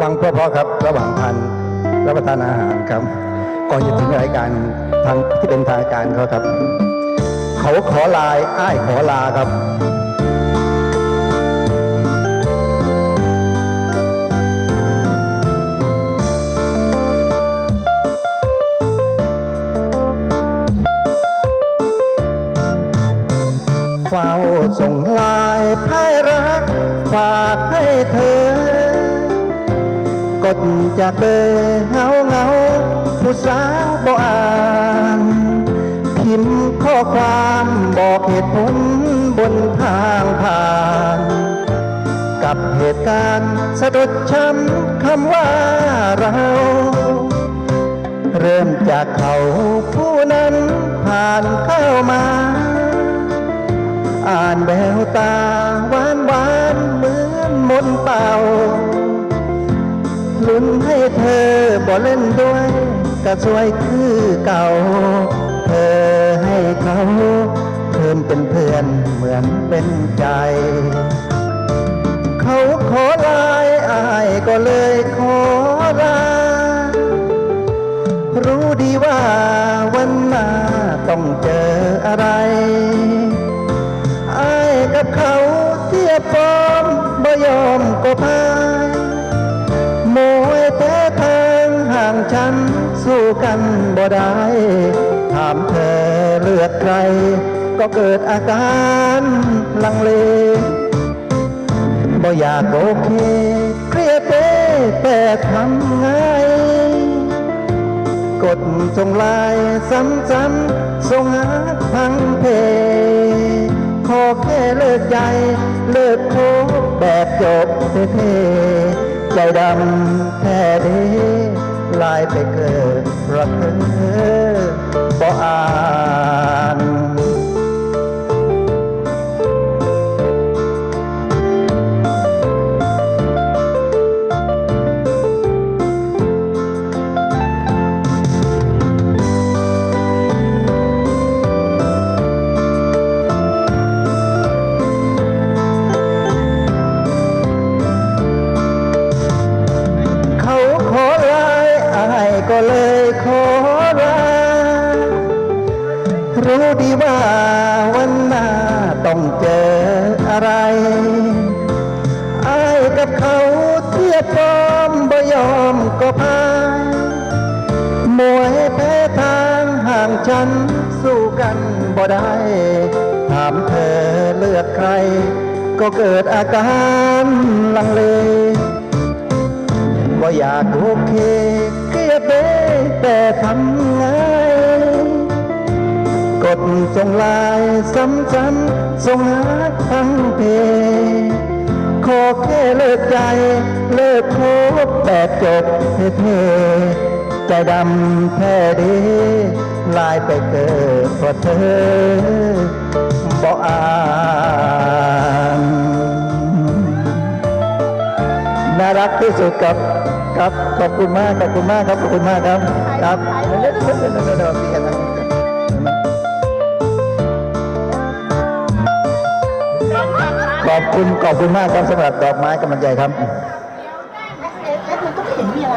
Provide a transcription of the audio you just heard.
ฟังเพราะๆครับ ระหว่างทานรับประทานอาหารครับ ก่อนจะถึงรายการทางที่เป็นทางการเขาครับ เขาขอลายอ้ายขอลาครับเฝ้าส่งลายพายรัก ฝากให้เธอ ดจากเบอร์เงาเงาผู้สาวบ่อ่าน พิมพ์ข้อความบอกเหตุผลบนทางผ่าน กับเหตุการณ์สะดุดช้ำคำว่าเรา เริ่มจากเขาผู้นั้นผ่านเข้ามา อ่านแววตาหวานหวานเหมือนมนต์เป่า นให้เธอบ่เล่นด้วยก็สวยคือเก่า เธอให้เขาเพิ่มเป็นเพื่อนเหมือนเป็นใจ เขาขอลายอายก็เลยขอลารู้ดีว่าวันหน้าต้องเจ ฉันสู้กันบ่ได้ถามเธอเลือกใคร ก็เกิดอาการลังเลบ่อยากโอเค เครียดเต้แต่ทำไง กดส่งไลายซ้ำๆส่งหาพังเพขอแค่เลิกใจ เลิกโคบแบบจบเท่ๆใจดำแท้เด้ ลายไปเกิดเพราะเธอบ่อ่าน รู้ดีว่าวันหน้าต้องเจออะไรอายกับเขาเทียบฟอร์มบ่ยอมก็พายมวยแพ้ทางห่างฉันสู้กันบ่ได้ถามเธอเลือกใคร ก็เกิดอาการลังเลว่าอยากโอเคเครียดเด้แต่ทำ ไงกดส่งลายซ้ำๆส่งหาทั้งเพขอแค่เลิกใจ เลิกคบแบบจบเท่ใจดำแท้ดีลายไปเกิดเพราะเธอบ่อ่านน่ารักที่สุดครับครับขอบคุณมากขอบคุณมากครับขอบคุณมากครับครับ ขอบคุณขอบคุณมากครับสำหรับดอกไม้กำลังใจครับ แล้วแล้วมันก็ไม่เห็นมีอะไร